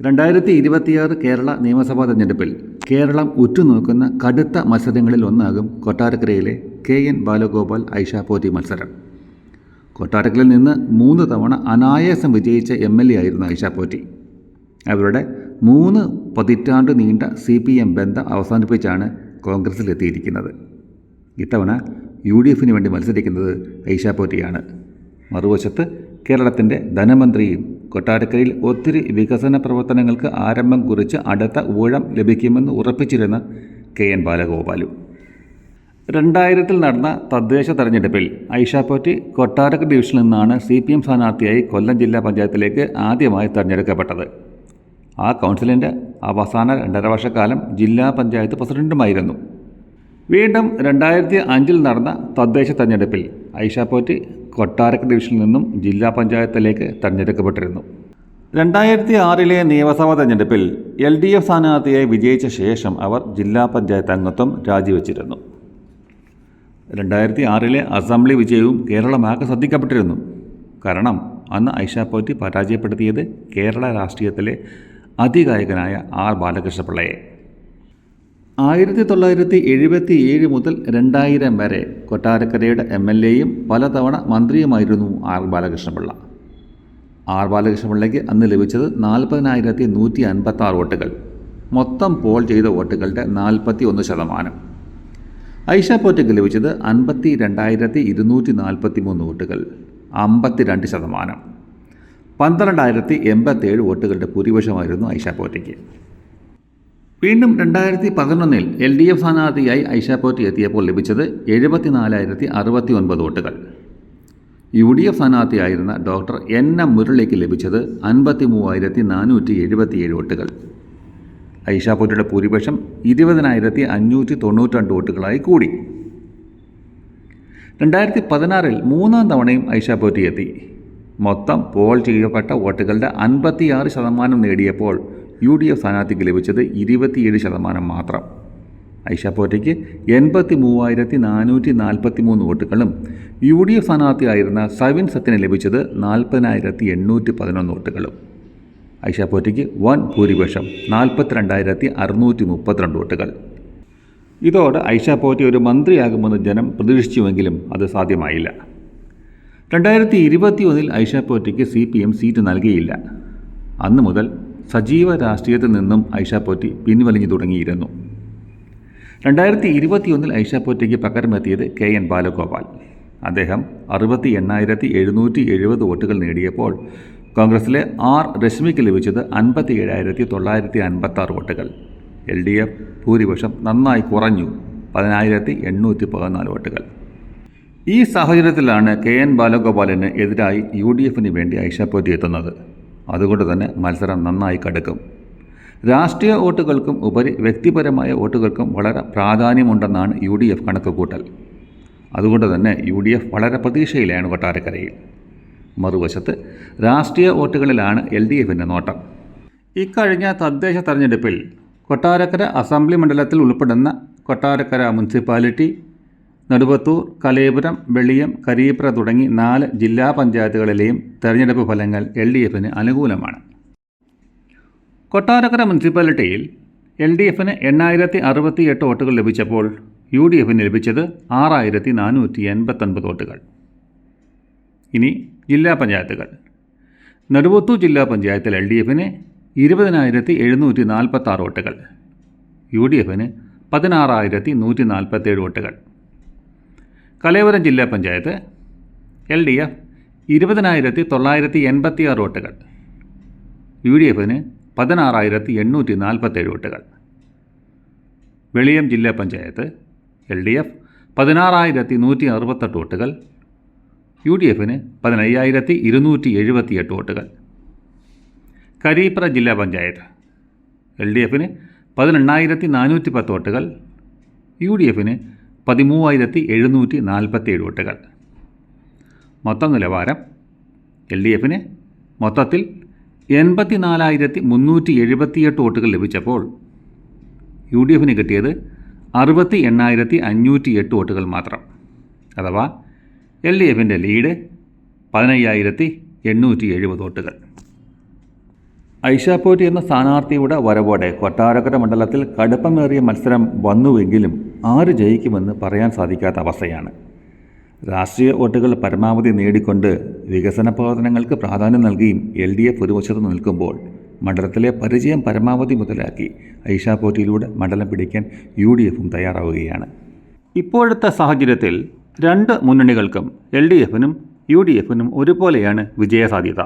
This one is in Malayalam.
രണ്ടായിരത്തി ഇരുപത്തിയാറ് കേരള നിയമസഭാ തെരഞ്ഞെടുപ്പിൽ കേരളം ഉറ്റുനോക്കുന്ന കടുത്ത മത്സരങ്ങളിൽ ഒന്നാകും കൊട്ടാരക്കരയിലെ കെ എൻ ബാലഗോപാൽ ഐഷ പോറ്റി മത്സരം. കൊട്ടാരക്കരയിൽ നിന്ന് മൂന്ന് തവണ അനായാസം വിജയിച്ച എം എൽ എ ആയിരുന്നു ഐഷ പോറ്റി. അവരുടെ മൂന്ന് പതിറ്റാണ്ട് നീണ്ട സി പി എം ബന്ധം അവസാനിപ്പിച്ചാണ് കോൺഗ്രസിലെത്തിയിരിക്കുന്നത്. ഇത്തവണ യു ഡി എഫിന് വേണ്ടി മത്സരിക്കുന്നത് ഐഷ പോറ്റിയാണ്. മറുവശത്ത് കേരളത്തിന്റെ ധനമന്ത്രിയും കൊട്ടാരക്കരയിൽ ഒത്തിരി വികസന പ്രവർത്തനങ്ങൾക്ക് ആരംഭം കുറിച്ച് അടുത്ത ഊഴം ലഭിക്കുമെന്ന് ഉറപ്പിച്ചിരുന്ന കെ എൻ ബാലഗോപാലു. രണ്ടായിരത്തിൽ നടന്ന തദ്ദേശ തെരഞ്ഞെടുപ്പിൽ ഐഷാപോറ്റി കൊട്ടാരക്കര ഡിവിഷനിൽ നിന്നാണ് സി പി എം സ്ഥാനാർത്ഥിയായി കൊല്ലം ജില്ലാ പഞ്ചായത്തിലേക്ക് ആദ്യമായി തെരഞ്ഞെടുക്കപ്പെട്ടത്. ആ കൗൺസിലിന്റെ അവസാന രണ്ടര വർഷക്കാലം ജില്ലാ പഞ്ചായത്ത് പ്രസിഡന്റുമായിരുന്നു. വീണ്ടും രണ്ടായിരത്തി അഞ്ചിൽ നടന്ന തദ്ദേശ തെരഞ്ഞെടുപ്പിൽ ഐഷ പോറ്റി കൊട്ടാരക്കര ഡിവിഷനിൽ നിന്നും ജില്ലാ പഞ്ചായത്തിലേക്ക് തെരഞ്ഞെടുക്കപ്പെട്ടിരുന്നു. രണ്ടായിരത്തി ആറിലെ നിയമസഭാ തെരഞ്ഞെടുപ്പിൽ എൽ ഡി എഫ് സ്ഥാനാർത്ഥിയെ വിജയിച്ച ശേഷം അവർ ജില്ലാ പഞ്ചായത്ത് അംഗത്വം രാജിവെച്ചിരുന്നു. രണ്ടായിരത്തി ആറിലെ അസംബ്ലി വിജയവും കേരളമാകെ ശ്രദ്ധിക്കപ്പെട്ടിരുന്നു. കാരണം അന്ന് പോറ്റി പരാജയപ്പെടുത്തിയത് കേരള രാഷ്ട്രീയത്തിലെ അതികായകനായ ആർ ബാലകൃഷ്ണപിള്ളയെ. ആയിരത്തി തൊള്ളായിരത്തി എഴുപത്തി ഏഴ് മുതൽ രണ്ടായിരം വരെ കൊട്ടാരക്കരയുടെ എം എൽ എയും പലതവണ മന്ത്രിയുമായിരുന്നു ആർ ബാലകൃഷ്ണപിള്ള. ആർ ബാലകൃഷ്ണപിള്ളയ്ക്ക് അന്ന് ലഭിച്ചത് നാൽപ്പതിനായിരത്തി നൂറ്റി അൻപത്തി ആറ് വോട്ടുകൾ. മൊത്തം പോൾ ചെയ്ത വോട്ടുകളുടെ നാൽപ്പത്തി ഒന്ന് ശതമാനം. ഐഷ പോറ്റയ്ക്ക് ലഭിച്ചത് അൻപത്തി രണ്ടായിരത്തി ഇരുന്നൂറ്റി നാൽപ്പത്തി മൂന്ന് വോട്ടുകൾ അമ്പത്തി രണ്ട് ശതമാനം. പന്ത്രണ്ടായിരത്തി എൺപത്തേഴ് വോട്ടുകളുടെ ഭൂരിപക്ഷമായിരുന്നു ഐഷ പോറ്റയ്ക്ക്. വീണ്ടും രണ്ടായിരത്തി പതിനൊന്നിൽ എൽ ഡി എഫ് സ്ഥാനാർത്ഥിയായി ഐഷാപോറ്റി എത്തിയപ്പോൾ ലഭിച്ചത് എഴുപത്തിനാലായിരത്തി അറുപത്തി ഒൻപത് വോട്ടുകൾ. യു ഡി എഫ് സ്ഥാനാർത്ഥിയായിരുന്ന ഡോക്ടർ എൻ എം മുരളിക്ക് ലഭിച്ചത് അൻപത്തി മൂവായിരത്തി നാനൂറ്റി എഴുപത്തിയേഴ് വോട്ടുകൾ ഐഷാപോറ്റിയുടെ ഭൂരിപക്ഷം ഇരുപതിനായിരത്തി അഞ്ഞൂറ്റി തൊണ്ണൂറ്റി വോട്ടുകളായി കൂടി. രണ്ടായിരത്തി പതിനാറിൽ മൂന്നാം തവണയും ഐഷാപോറ്റി എത്തി. മൊത്തം പോൾ ചെയ്യപ്പെട്ട വോട്ടുകളുടെ അൻപത്തിയാറ് ശതമാനം നേടിയപ്പോൾ യു ഡി എഫ് സ്ഥാനാർത്ഥിക്ക് ലഭിച്ചത് ഇരുപത്തിയേഴ് ശതമാനം മാത്രം. ഐഷ പോറ്റയ്ക്ക് എൺപത്തി മൂവായിരത്തി നാനൂറ്റി നാൽപ്പത്തി മൂന്ന് വോട്ടുകളും യു ഡി എഫ് സ്ഥാനാർത്ഥിയായിരുന്ന സവിൻ സത്യന് ലഭിച്ചത് നാൽപ്പതിനായിരത്തി എണ്ണൂറ്റി പതിനൊന്ന് വോട്ടുകളും. ഐഷ പോറ്റയ്ക്ക് വൻ ഭൂരിപക്ഷം നാൽപ്പത്തിരണ്ടായിരത്തി അറുന്നൂറ്റി മുപ്പത്തിരണ്ട് വോട്ടുകൾ. ഇതോടെ ഐഷ പോറ്റി ഒരു മന്ത്രിയാകുമെന്ന് ജനം പ്രതീക്ഷിച്ചുവെങ്കിലും അത് സാധ്യമായില്ല. രണ്ടായിരത്തി ഇരുപത്തി ഒന്നിൽ ഐഷ പോറ്റിക്ക് സി പി എം സീറ്റ് നൽകിയില്ല. അന്നു മുതൽ സജീവ രാഷ്ട്രീയത്തിൽ നിന്നും ഐഷ പോറ്റി പിൻവലിഞ്ഞു തുടങ്ങിയിരുന്നു. രണ്ടായിരത്തി ഇരുപത്തിയൊന്നിൽ ഐഷ പോറ്റിക്ക് പകരമെത്തിയത് കെ എൻ ബാലഗോപാൽ. അദ്ദേഹം അറുപത്തി എണ്ണായിരത്തി എഴുന്നൂറ്റി എഴുപത് വോട്ടുകൾ നേടിയപ്പോൾ കോൺഗ്രസിലെ ആർ രശ്മിക്ക് ലഭിച്ചത് അൻപത്തി ഏഴായിരത്തി തൊള്ളായിരത്തി അൻപത്തി ആറ് വോട്ടുകൾ. എൽ ഡി എഫ് ഭൂരിപക്ഷം നന്നായി കുറഞ്ഞു പതിനായിരത്തി എണ്ണൂറ്റി പതിനാല് വോട്ടുകൾ. ഈ സാഹചര്യത്തിലാണ് കെ എൻ ബാലഗോപാലിന് എതിരായി യു ഡി എഫിന് വേണ്ടി ഐഷ പോറ്റി എത്തുന്നത്. അതുകൊണ്ട് തന്നെ മത്സരം നന്നായി കടുക്കും. രാഷ്ട്രീയ വോട്ടുകൾക്കും ഉപരി വ്യക്തിപരമായ വോട്ടുകൾക്കും വളരെ പ്രാധാന്യമുണ്ടെന്നാണ് യു ഡി എഫ് കണക്കുകൂട്ടൽ. അതുകൊണ്ട് തന്നെ യു ഡി എഫ് വളരെ പ്രതീക്ഷയിലാണ് കൊട്ടാരക്കരയിൽ. മറുവശത്ത് രാഷ്ട്രീയ വോട്ടുകളിലാണ് എൽ ഡി എഫിന്റെ നോട്ടം. ഇക്കഴിഞ്ഞ തദ്ദേശ തെരഞ്ഞെടുപ്പിൽ കൊട്ടാരക്കര അസംബ്ലി മണ്ഡലത്തിൽ ഉൾപ്പെടുന്ന കൊട്ടാരക്കര മുനിസിപ്പാലിറ്റി നെടുവത്തൂർ കലേപുരം വെളിയം കരീപ്ര തുടങ്ങി നാല് ജില്ലാ പഞ്ചായത്തുകളിലെയും തെരഞ്ഞെടുപ്പ് ഫലങ്ങൾ എൽ ഡി എഫിന് അനുകൂലമാണ്. കൊട്ടാരക്കര മുനിസിപ്പാലിറ്റിയിൽ എൽ ഡി എഫിന് എണ്ണായിരത്തി അറുപത്തി എട്ട് വോട്ടുകൾ ലഭിച്ചപ്പോൾ യു ഡി എഫിന് ലഭിച്ചത് ആറായിരത്തി നാനൂറ്റി എൺപത്തൊൻപത് വോട്ടുകൾ. ഇനി ജില്ലാ പഞ്ചായത്തുകൾ. നെടുവത്തൂർ ജില്ലാ പഞ്ചായത്തിൽ എൽ ഡി എഫിന് ഇരുപതിനായിരത്തി എഴുന്നൂറ്റി നാൽപ്പത്തി ആറ് വോട്ടുകൾ. യു ഡി എഫിന് പതിനാറായിരത്തി നൂറ്റി നാൽപ്പത്തേഴ് വോട്ടുകൾ. കലയപുരം ജില്ലാ പഞ്ചായത്ത് എൽ ഡി എഫ് ഇരുപതിനായിരത്തി തൊള്ളായിരത്തി എൺപത്തി ആറ് വോട്ടുകൾ. യു ഡി എഫിന് പതിനാറായിരത്തി എണ്ണൂറ്റി നാൽപ്പത്തേഴ് വോട്ടുകൾ. വെളിയം ജില്ലാ പഞ്ചായത്ത് എൽ ഡി എഫ് പതിനാറായിരത്തി നൂറ്റി അറുപത്തെട്ട് വോട്ടുകൾ. യു ഡി എഫിന് പതിനയ്യായിരത്തി ഇരുന്നൂറ്റി എഴുപത്തിയെട്ട് വോട്ടുകൾ. കരീപ്ര ജില്ലാ പഞ്ചായത്ത് എൽ ഡി എഫിന് പതിനെണ്ണായിരത്തി നാനൂറ്റി പത്ത് വോട്ടുകൾ. യു ഡി എഫിന് പതിമൂവായിരത്തി എഴുന്നൂറ്റി നാൽപ്പത്തേഴ് വോട്ടുകൾ. മൊത്തം നിലവാരം എൽ ഡി എഫിന് മൊത്തത്തിൽ എൺപത്തി നാലായിരത്തി മുന്നൂറ്റി എഴുപത്തിയെട്ട് വോട്ടുകൾ ലഭിച്ചപ്പോൾ യു ഡി എഫിന് കിട്ടിയത് അറുപത്തി എണ്ണായിരത്തി അഞ്ഞൂറ്റി എട്ട് വോട്ടുകൾ മാത്രം. അഥവാ എൽ ഡി എഫിന്റെ ലീഡ് പതിനയ്യായിരത്തി എണ്ണൂറ്റി എഴുപത് വോട്ടുകൾ ഐഷാപോറ്റി എന്ന സ്ഥാനാർത്ഥിയുടെ വരവോടെ കൊട്ടാരക്കര മണ്ഡലത്തിൽ കടുപ്പമേറിയ മത്സരം വന്നുവെങ്കിലും ആര് ജയിക്കുമെന്ന് പറയാൻ സാധിക്കാത്ത അവസ്ഥയാണ്. രാഷ്ട്രീയ വോട്ടുകൾ പരമാവധി നേടിക്കൊണ്ട് വികസന പ്രവർത്തനങ്ങൾക്ക് പ്രാധാന്യം നൽകിയും എൽ ഡി എഫ് ഒരു വശത്ത് നിൽക്കുമ്പോൾ മണ്ഡലത്തിലെ പരിചയം പരമാവധി മുതലാക്കി ഐഷാ പോറ്റിയിലൂടെ മണ്ഡലം പിടിക്കാൻ യു ഡി എഫും തയ്യാറാവുകയാണ്. ഇപ്പോഴത്തെ സാഹചര്യത്തിൽ രണ്ട് മുന്നണികൾക്കും എൽ ഡി എഫിനും യു ഡി എഫിനും ഒരുപോലെയാണ് വിജയസാധ്യത.